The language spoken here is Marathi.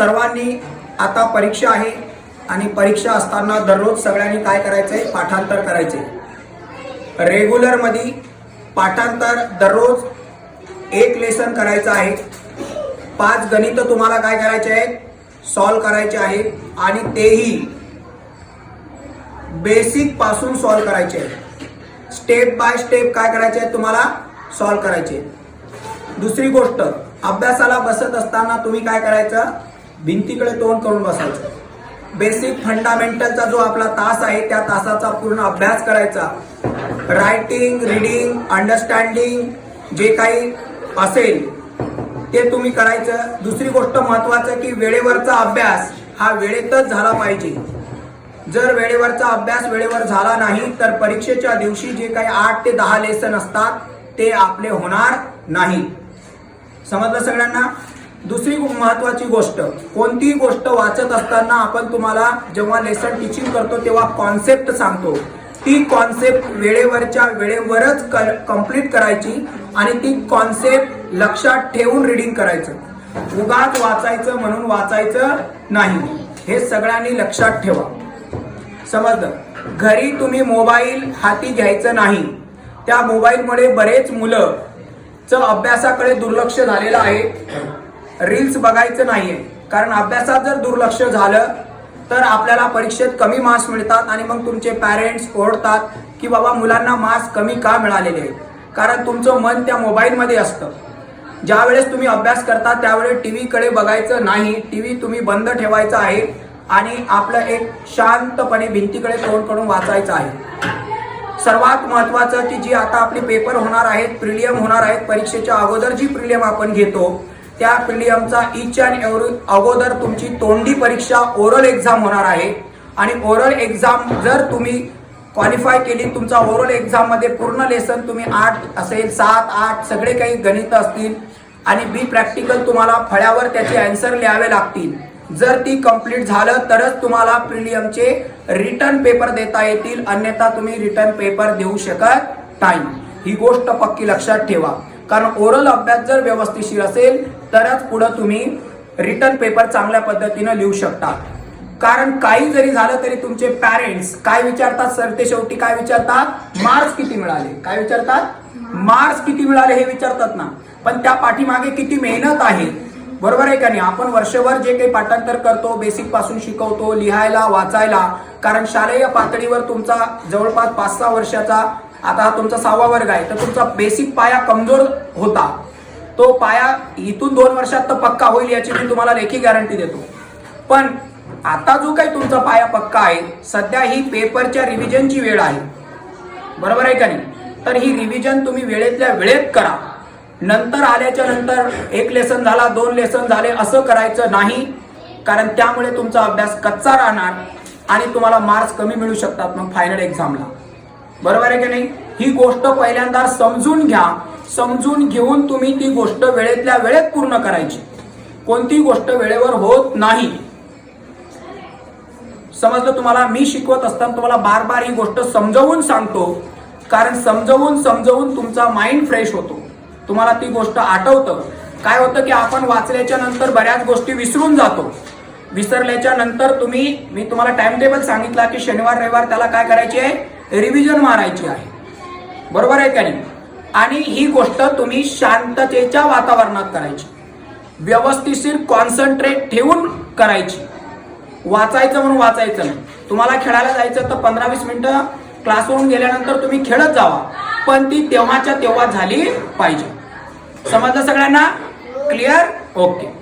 सर्वांनी आता परीक्षा आहे आणि परीक्षा असताना दररोज सगळ्यांनी काय करायचं आहे पाठांतर करायचे रेग्युलरमध्ये पाठांतर दररोज एक लेसन करायचं आहे. पाच गणित तुम्हाला काय करायचे आहेत? सॉल्व करायचे आहेत आणि तेही बेसिकपासून सॉल्व करायचे आहे स्टेप बाय स्टेप काय करायचे आहे तुम्हाला? सॉल्व करायचे दुसरी गोष्ट अभ्यासाला बसत असताना तुम्ही काय करायचं? भिंतीकडे तोंड करून बसायचं. बेसिक फंडामेंटलचा जो आपला तास आहे त्या तासाचा पूर्ण अभ्यास करायचा. रायटिंग रिडिंग अंडरस्टँडिंग जे काही असेल ते तुम्ही करायचं. दुसरी गोष्ट महत्वाचं की वेळेवरचा अभ्यास हा वेळेतच झाला पाहिजे. जर वेळेवरचा अभ्यास वेळेवर झाला नाही तर परीक्षेच्या दिवशी जे काही आठ ते दहा लेसन असतात ते आपले होणार नाही. समजलं सगळ्यांना? दुसरी महत्वाची गोष्ट कोणतीही गोष्ट वाचत असताना आपण तुम्हाला जेव्हा लेसन टीचिंग करतो तेव्हा कॉन्सेप्ट सांगतो. ती कॉन्सेप्ट वेळेवरच्या वेळेवरच कंप्लीट करायची आणि ती कॉन्सेप्ट लक्षात ठेवून रिडिंग करायचं. उगाच वाचायचं म्हणून वाचायचं नाही. हे सगळ्यांनी लक्षात ठेवा. समजलं? घरी तुम्ही मोबाईल हाती घ्यायचं नाही. त्या मोबाईलमुळे बरेच मुलं च अभ्यासाकडे दुर्लक्ष झालेलं आहे. रील्स बघायचं नाहीये. कारण अभ्यासात जर दुर्लक्ष झालं तर आपल्याला परीक्षेत कमी मार्क्स मिळतात आणि मग तुमचे पॅरेंट्स ओढतात की बाबा मुलांना मार्क्स कमी का मिळालेले आहेत? कारण तुमचं मन त्या मोबाईलमध्ये असतं. ज्या वेळेस तुम्ही अभ्यास करता त्यावेळेस टी व्हीकडे बघायचं नाही. टी व्ही तुम्ही बंद ठेवायचा आहे आणि आपलं एक शांतपणे भिंतीकडे तोंड करून वाचायचं आहे. सर्वात महत्वाचं की जी आता आपली पेपर होणार आहेत प्रिलियम होणार आहेत परीक्षेच्या अगोदर जी प्रिलियम आपण घेतो त्या प्रिलियमचा इच अँड एव्हरी अगोदर तुमची तोंडी परीक्षा ओरल एक्झाम होणार आहे. आणि ओरल एक्झाम जर तुम्ही क्वालिफाय केली तुमचा ओरल एक्झाममध्ये पूर्ण लेसन तुम्ही आठ असेल सात आठ सगळे काही गणित असतील आणि बी प्रॅक्टिकल तुम्हाला फळ्यावर त्याचे अँसर लिहावे लागतील. जर ती कंप्लीट झालं तरच तुम्हाला प्रिलियमचे रिटर्न पेपर देता येतील. अन्यथा तुम्ही रिटर्न पेपर देऊ शकत नाही. ही गोष्ट पक्की लक्षात ठेवा. कारण ओरल अभ्यास जर व्यवस्थितशीर असेल तरच पुढं तुम्ही रिटर्न पेपर चांगल्या पद्धतीनं लिहू शकता. कारण काही जरी झालं तरी तुमचे पॅरेंट्स काय विचारतात सर ते शेवटी काय विचारतात? मार्क्स किती मिळाले? काय विचारतात? मार्क्स किती मिळाले हे विचारतात ना. पण त्या पाठीमागे किती मेहनत आहे? बरोबर आहे का नाही? आपण वर्षभर जे काही पाठांतर करतो बेसिकपासून शिकवतो लिहायला वाचायला कारण शालेय पातळीवर तुमचा जवळपास पाच सहा वर्षाचा आता हा तुमचा सहावा वर्ग आहे तर तुमचा बेसिक पाया कमजोर होता. तो पाया इथून दोन वर्षात तर पक्का होईल याची मी तुम्हाला लेखी गॅरंटी देतो. पण आता जो काही तुमचा पाया पक्का आहे सध्या ही पेपरच्या रिव्हिजनची वेळ आहे. बरोबर आहे का नाही? तर ही रिव्हिजन तुम्ही वेळेतल्या वेळेत करा. नंतर आल्याच्यानंतर एक लेसन झाला दोन लेसन झाले असं करायचं नाही. कारण त्यामुळे तुमचा अभ्यास कच्चा राहणार आणि तुम्हाला मार्क्स कमी मिळू शकतात मग फायनल एक्झामला बरोबर आहे की नाही? ही गोष्ट पहिल्यांदा समजून घ्या. समजून घेऊन तुम्ही ती गोष्ट वेळेतल्या वेळेत पूर्ण करायची. कोणती गोष्ट वेळेवर होत नाही. समजलं तुम्हाला? मी शिकवत असताना तुम्हाला बार बार ही गोष्ट समजवून सांगतो. कारण समजवून समजवून तुमचा माइंड फ्रेश होतो. तुम्हाला ती गोष्ट आठवतं. काय होतं की आपण वाचल्याच्या नंतर बऱ्याच गोष्टी विसरून जातो. विसरल्याच्या नंतर तुम्ही मी तुम्हाला टाइम टेबल सांगितला की शनिवार रविवार त्याला काय करायची आहे? रिव्हिजन मारायची आहे. बरोबर आहे का नाही? आणि ही गोष्ट तुम्ही शांततेच्या वातावरणात करायची. व्यवस्थिशीर कॉन्सन्ट्रेट ठेवून करायची. वाचायचं म्हणून वाचायचं नाही. तुम्हाला खेळायला जायचं तर पंधरा वीस मिनिटं क्लासवरून गेल्यानंतर तुम्ही खेळत जावा. पण ती तेव्हाच्या तेव्हा झाली पाहिजे. समजलं सगळ्यांना? Clear okay